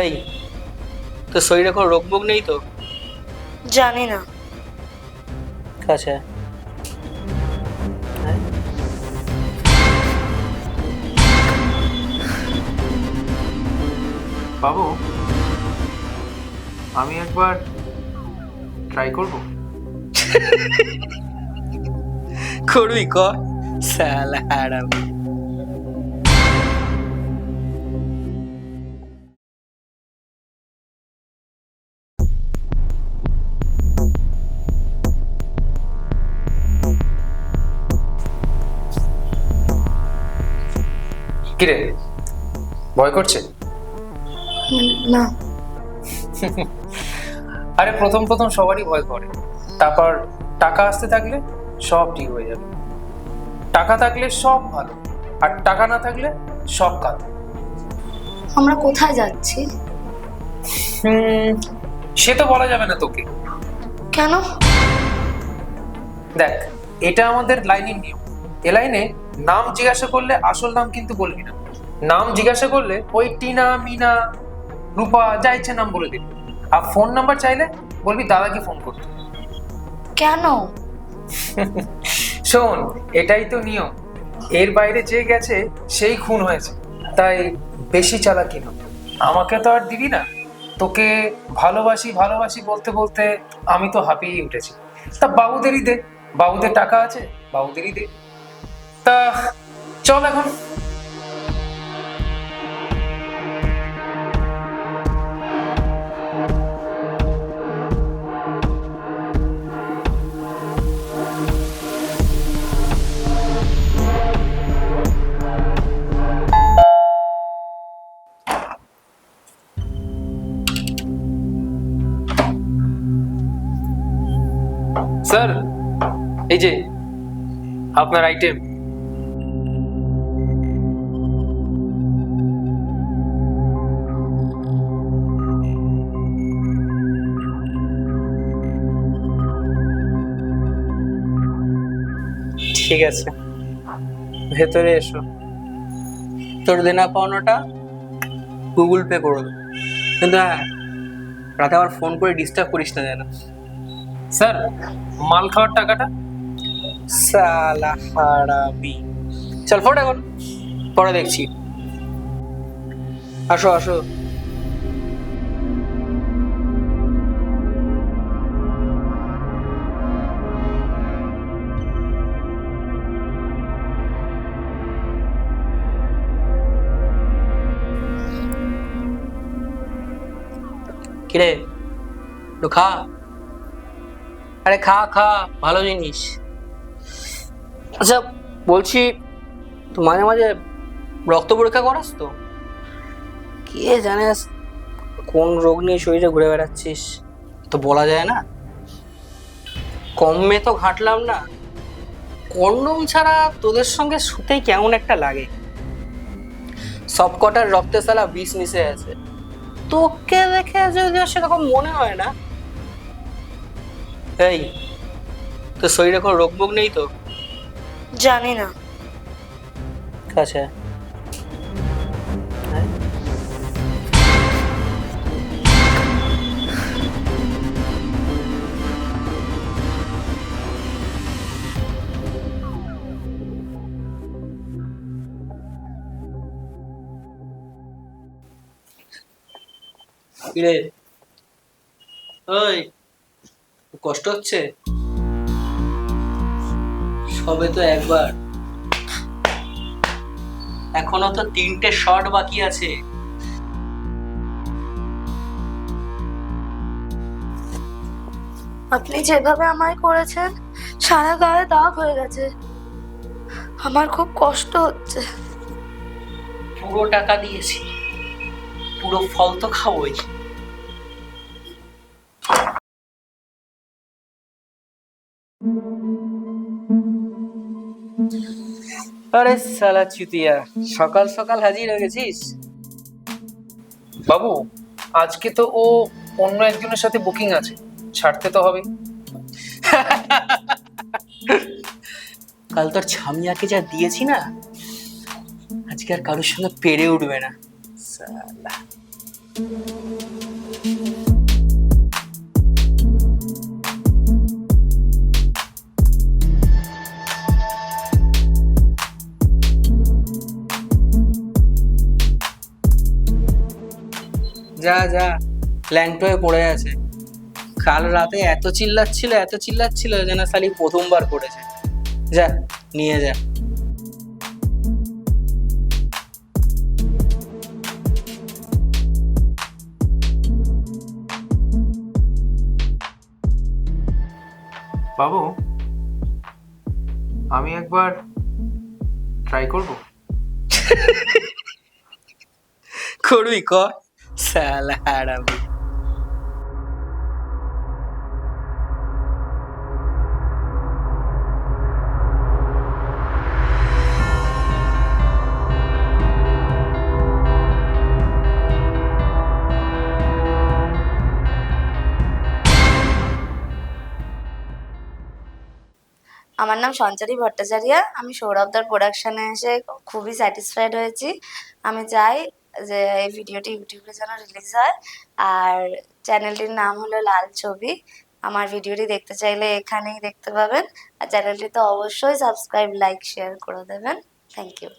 এই তোর শরীরে কোনো রোগ বোগ নেই তো? জানি না। আচ্ছা? বাবু আমি একবার ট্রাই করব? করবি ক সালা হারাম। কিরে? ভয় করছে? না। আরে প্রথম প্রথম সবারই ভয় করে। তারপর টাকা আসতে থাকলে সব ঠিক হয়ে যাবে। টাকা থাকলে সব ভালো আর টাকা না থাকলে সব কালো। আমরা কোথায় যাচ্ছি? সে তো বলা যাবে না তোকে। কেন? দেখ এটা আমাদের লাইনের নিয়ম। এ লাইনে নাম জিজ্ঞাসা করলে আসল নাম কিন্তু বলবি না। নাম জিজ্ঞাসা করলে ওই টিনা মিনা রূপা যা ইচ্ছে নাম বলে দিবি। আর ফোন নাম্বার চাইলে বলবি দাদাকে ফোন করতে। কেন? শোন এটাই তো নিয়ম। এর বাইরে যে গেছে সেই খুন হয়েছে। তাই বেশি চালাকি না। আমাকে তো আর দিবি না। তোকে ভালোবাসি ভালোবাসি বলতে বলতে আমি তো হাঁপিয়ে উঠেছি। তা বাবুদেরই দে। বাবুদের টাকা আছে বাবুদেরই দে। তা চল এখন। স্যার এই যে আপনার আইটেম ঠিক আছে। ভেতরে এসো। তোর দেনা পাওনাটা গুগল পে করে কিন্তু হ্যাঁ রাতে আবার ফোন করে ডিস্টার্ব করিস না যেন। স্যার মাল খাওয়ার টাকাটা? সালা চল ফোন এখন। পরে দেখছি। আসো আসো। কিরে? খা। আরে খা খা, ভালো জিনিস। আচ্ছা বলছি মাঝে মাঝে রক্ত পরীক্ষা করাস তো? কে জানিস কোন রোগ নিয়ে শরীরে ঘুরে বেড়াচ্ছিস? তো বলা যায় না। কমে তো ঘাঁটলাম না। কন্ডম ছাড়া তোদের সঙ্গে শুতেই কেমন একটা লাগে। সব কটার রক্তে সালা বিষ মিশে আছে তোকে দেখে যদি সেরকম মনে হয় না। এই তো শরীরে কোনো রোগ বোগ নেই তো? জানি না। আচ্ছা। কিরে? ওই কষ্ট হচ্ছে? সবে তো একবার। এখনও তো তিনটে শট বাকি আছে। আপনি যেভাবে আমায় করেছেন সারা গায়ে দাগ হয়ে গেছে। আমার খুব কষ্ট হচ্ছে। পুরো টাকা দিয়েছি। পুরো ফল তো খাবোই। আরে সালা চুতিয়া, সকাল সকাল হাজির হয়ে গেছিস? বাবু, আজকে তো ও অন্য একজনের সাথে বুকিং আছে, ছাড়তে তো হবে। কাল তোর ছামিয়াকে যা দিয়েছি না, আজকে আর কারোর সঙ্গে পেরে উঠবে না। সালা। যা যা। ল্যাংটো হয়ে পড়ে আছে। কাল রাতে এত চিল্লাচ্ছিল এত চিল্লাচ্ছিল যেন শালি প্রথমবার করেছে। যা নিয়ে যা। বাবু আমি একবার ট্রাই করব? করবি ক আমার নাম সঞ্চারী ভট্টাচার্য। আমি সৌরভদার প্রোডাকশনে এসে খুবই স্যাটিসফাইড হয়েছি। আমি চাই যে এই ভিডিওটি ইউটিউবে যেন রিলিজ হয়। আর চ্যানেলটির নাম হলো লাল ছবি। আমার ভিডিওটি দেখতে চাইলে এখানেই দেখতে পাবেন। আর চ্যানেলটি তো অবশ্যই সাবস্ক্রাইব লাইক শেয়ার করে দেবেন। Thank you